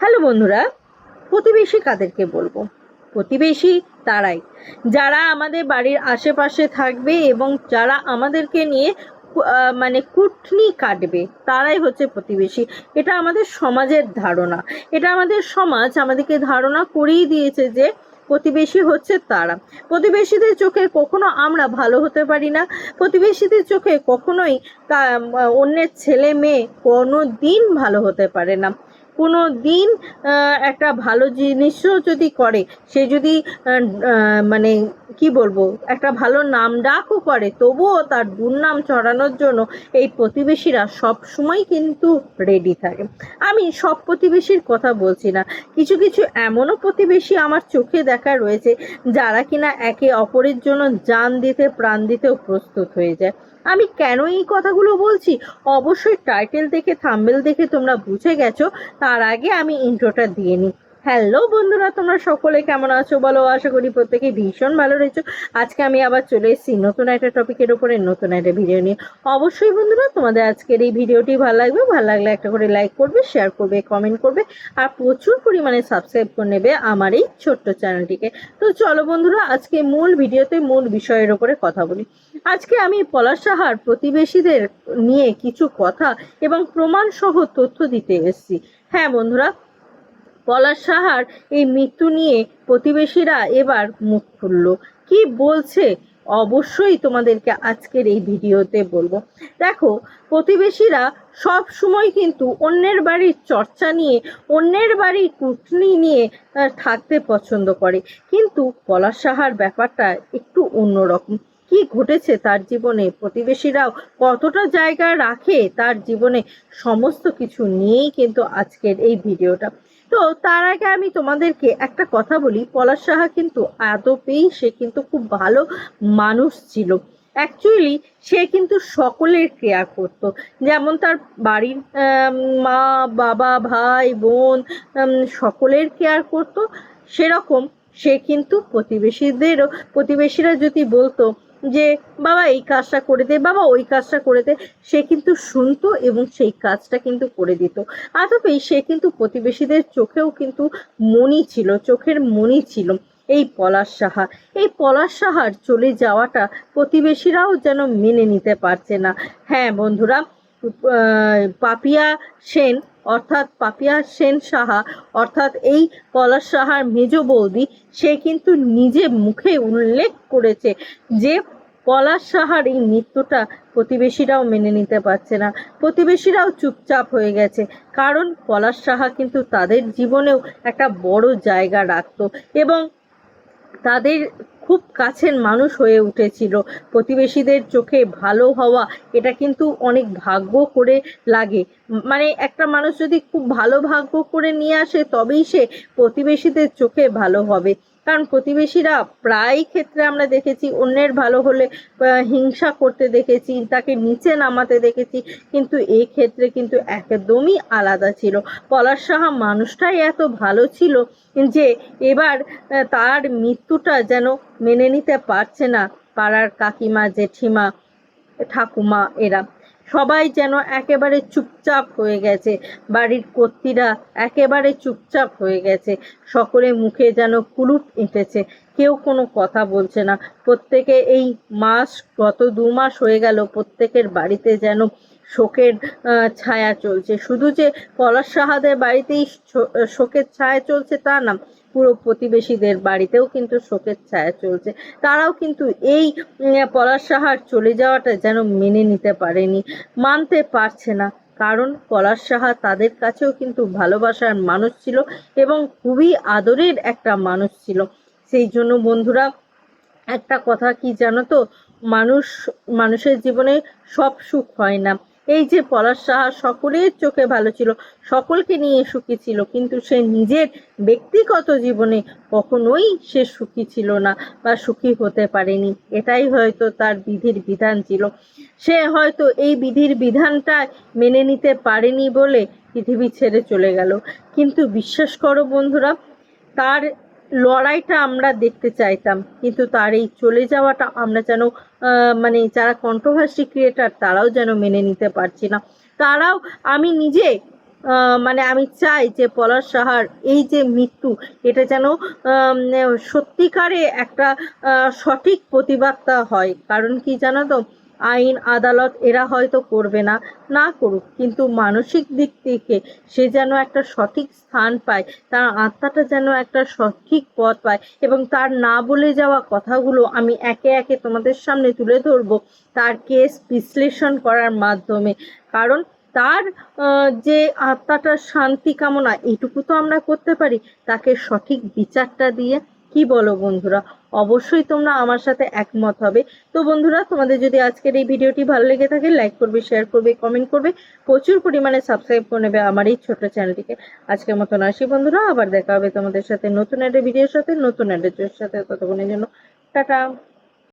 Hello বন্ধুরা, প্রতিবেশী কাদেরকে বলব? প্রতিবেশী তারাই। যারা আমাদের বাড়ির আশেপাশে থাকবে এবং যারা আমাদেরকে নিয়ে মানে কুটনি কাটবে, তারাই হচ্ছে প্রতিবেশী। এটা আমাদের সমাজের ধারণা। এটা আমাদের সমাজ আমাদেরকে ধারণা করেই দিয়েছে যে প্রতিবেশী হচ্ছে তারা। প্রতিবেশীদের চোখে কখনো আমরা ভালো হতে পারি না। প্রতিবেশীদের চোখে কখনোই অন্যের ছেলে মেয়ে কোনো দিন ভালো হতে পারে না। কোনো দিন একটা ভালো জিনিসও যদি করে, সে যদি মানে কি বলব, একটা ভালো নাম ডাকও করে, তবুও তার দুর্নাম চড়ানোর জন্য এই প্রতিবেশীরা সব সময় কিন্তু রেডি থাকে। আমি সব প্রতিবেশীর কথা বলছি না। কিছু কিছু এমনও প্রতিবেশী আমার চোখে দেখা রয়েছে, যারা কিনা একে অপরের জন্য জান দিতে, প্রাণ দিতেও প্রস্তুত হয়ে যায়। আমি কেন এই কথাগুলো বলছি? অবশ্যই টাইটেল দেখে থাম্বেল দেখে তোমরা বুঝে গেছো। তার আগে আমি ইন্ট্রোটা দিয়ে নিই। হ্যালো বন্ধুরা, তোমরা সকলে কেমন আছো বলো? আশা করি প্রত্যেকে ভীষণ ভালো রয়েছো। আজকে আমি আবার চলে এসেছি নতুন একটা টপিকের উপরে, নতুন একটা ভিডিও নিয়ে। অবশ্যই বন্ধুরা, তোমাদের আজকের এই ভিডিওটি ভালো লাগবে। ভালো লাগলে একটা করে লাইক করবে শেয়ার করবে কমেন্ট করবে, আর প্রচুর পরিমাণে সাবস্ক্রাইব করে নেবে আমার এই ছোট্ট চ্যানেলটিকে তো চলো বন্ধুরা, আজকে মূল ভিডিওতে মূল বিষয়ের উপরে কথা বলি। আজকে আমি পলাশ সাহার প্রতিবেশীদের নিয়ে কিছু কথা এবং প্রমাণ সহ তথ্য দিতে এসেছি। হ্যাঁ বন্ধুরা পলাশ সাহার এই মৃত্যু নিয়ে প্রতিবেশীরা এবার মুখ খুলল। কি বলছে? অবশ্যই তোমাদেরকে আজকের এই ভিডিওতে বলব। দেখো, প্রতিবেশীরা সব সময় কিন্তু অন্যের বাড়ির চর্চা নিয়ে, অন্যের বাড়ির কুটনি নিয়ে থাকতে পছন্দ করে। কিন্তু পলাশ সাহার ব্যাপারটা একটু অন্যরকম। কি ঘটেছে তার জীবনে? প্রতিবেশীরাও কতটা জায়গা রাখে তার জীবনে? সমস্ত কিছু নিয়েই কিন্তু আজকের এই ভিডিওটা। তো তার আগে আমি তোমাদেরকে একটা কথা বলি। পলাশ সাহা কিন্তু আদপেই সে কিন্তু খুব ভালো মানুষ ছিল। অ্যাকচুয়ালি সে কিন্তু সকলের কেয়ার করত। যেমন তার বাড়ির মা, বাবা, ভাই, বোন সকলের কেয়ার করত। সেরকম সে কিন্তু প্রতিবেশীদেরও, প্রতিবেশীরা যদি বলতো যে, বাবা, এই কাজটা করে দে, বাবা, ওই কাজটা করে দে। সে কিন্তু শুনতো এবং সেই কাজটা কিন্তু করে দিত। আদপেই সে কিন্তু প্রতিবেশীদের চোখেও কিন্তু মনি ছিল, চোখের মনি ছিল, এই পলাশ সাহা। এই পলাশ সাহার চলে যাওয়াটা প্রতিবেশীরাও যেন মেনে নিতে পারছে না। হ্যাঁ বন্ধুরা পাপিয়া সেন অর্থাৎ পাপিয়া সেন সাহা, অর্থাৎ এই পলাশ সাহার মেজ বৌদি, সে কিন্তু নিজে মুখে উল্লেখ করেছে যে পলাশ সাহার এই মৃত্যুটা প্রতিবেশীরাও মেনে নিতে পারছে না। প্রতিবেশীরাও চুপচাপ হয়ে গেছে। কারণ পলাশ সাহা কিন্তু তাদের জীবনেও একটা বড় জায়গা রাখতো এবং তাদের খুব কাছের মানুষ হয়ে উঠেছিল। প্রতিবেশীদের চোখে ভালো হওয়া, এটা কিন্তু অনেক ভাগ্য করে লাগে। মানে একটা মানুষ যদি খুব ভালো ভাগ্য করে নিয়ে আসে, তবেই সে প্রতিবেশীদের চোখে ভালো হবে। কারণ প্রতিবেশীরা প্রায় ক্ষেত্রে আমরা দেখেছি অন্যের ভালো হলে হিংসা করতে দেখেছি, তাকে নিচে নামাতে দেখেছি, কিন্তু এই ক্ষেত্রে কিন্তু একদমই আলাদা ছিল। পলাশ সাহা মানুষটাই এত ভালো ছিল যে এবার তার মৃত্যুটা যেন মেনে নিতে পারছে না পাড়ার কাকিমা, জেঠিমা, ঠাকুমা এরা। সবাই যেন একেবারে চুপচাপ হয়ে গেছে। বাড়ির কর্ত্রীরা একেবারে চুপচাপ হয়ে গেছে। সকলে মুখে যেন কুলুপ এঁটেছে। কেউ কোনো কথা বলছে না। প্রত্যেকে এই মাস, গত দু মাস হয়ে গেল, প্রত্যেকের বাড়িতে যেন শোকের ছায়া চলছে। শুধু যে পলাশ সাহাদের বাড়িতেই শোকের ছায়া চলছে তা না পুরো প্রতিবেশীদের বাড়িতেও কিন্তু শোকের ছায়া চলছে। তারাও কিন্তু এই পলাশ সাহার চলে যাওয়াটা যেন মেনে নিতে পারেনি, মানতে পারছে না। কারণ পলাশ সাহা তাদের কাছেও কিন্তু ভালোবাসার মানুষ ছিল এবং খুবই আদরের একটা মানুষ ছিল। সেই জন্য বন্ধুরা, একটা কথা কি জানো তো? মানুষ, মানুষের জীবনে সব সুখ হয় না। এই যে পলাশ সাহা সকলের চোখে ভালো ছিল, সকলকে নিয়ে সুখী ছিল, কিন্তু সে নিজের ব্যক্তিগত জীবনে কখনোই সে সুখী ছিল না বা সুখী হতে পারেনি। এটাই হয়তো তার বিধির বিধান ছিল। সে হয়তো এই বিধির বিধানটা মেনে নিতে পারেনি বলে পৃথিবী ছেড়ে চলে গেল। কিন্তু বিশ্বাস করো বন্ধুরা, তার লড়াইটা আমরা দেখতে চাইতাম, কিন্তু তার এই চলে যাওয়াটা আমরা যেন মানে যারা কন্ট্রোভার্সি ক্রিয়েটার তারাও যেন মেনে নিতে পারছি না। তারাও, আমি নিজে মানে আমি চাই যে পলাশ সাহার এই যে মৃত্যু, এটা যেন সত্যিকারে একটা সঠিক প্রতিবাদটা হয়। কারণ কি জানো তো আইন, আদালত এরা হয়তো করবে না না করুক, কিন্তু মানসিক দিক থেকে সে যেন একটা সঠিক স্থান পায়, তার আত্মাটা যেন একটা সঠিক পথ পায় এবং তার না বলে যাওয়া কথাগুলো আমি একে একে তোমাদের সামনে তুলে ধরবো, তার কেস বিশ্লেষণ করার মাধ্যমে। কারণ তার যে আত্মাটার শান্তি কামনা, এইটুকু তো আমরা করতে পারি, তাকে সঠিক বিচারটা দিয়ে, কি বলো বন্ধুরা? অবশ্যই তোমরা আমার সাথে একমত হবে। তো বন্ধুরা, তোমাদের যদি আজকের এই ভিডিওটি ভালো লেগে থাকে লাইক করবে শেয়ার করবে কমেন্ট করবে, প্রচুর পরিমাণে সাবস্ক্রাইব করে নেবে আমার এই ছোট চ্যানেলটিকে আজকের মতন আসি বন্ধুরা, আবার দেখা হবে তোমাদের সাথে নতুন একটা ভিডিওর সাথে, নতুন একটা সাথে। ততক্ষণের জন্য, টাটা।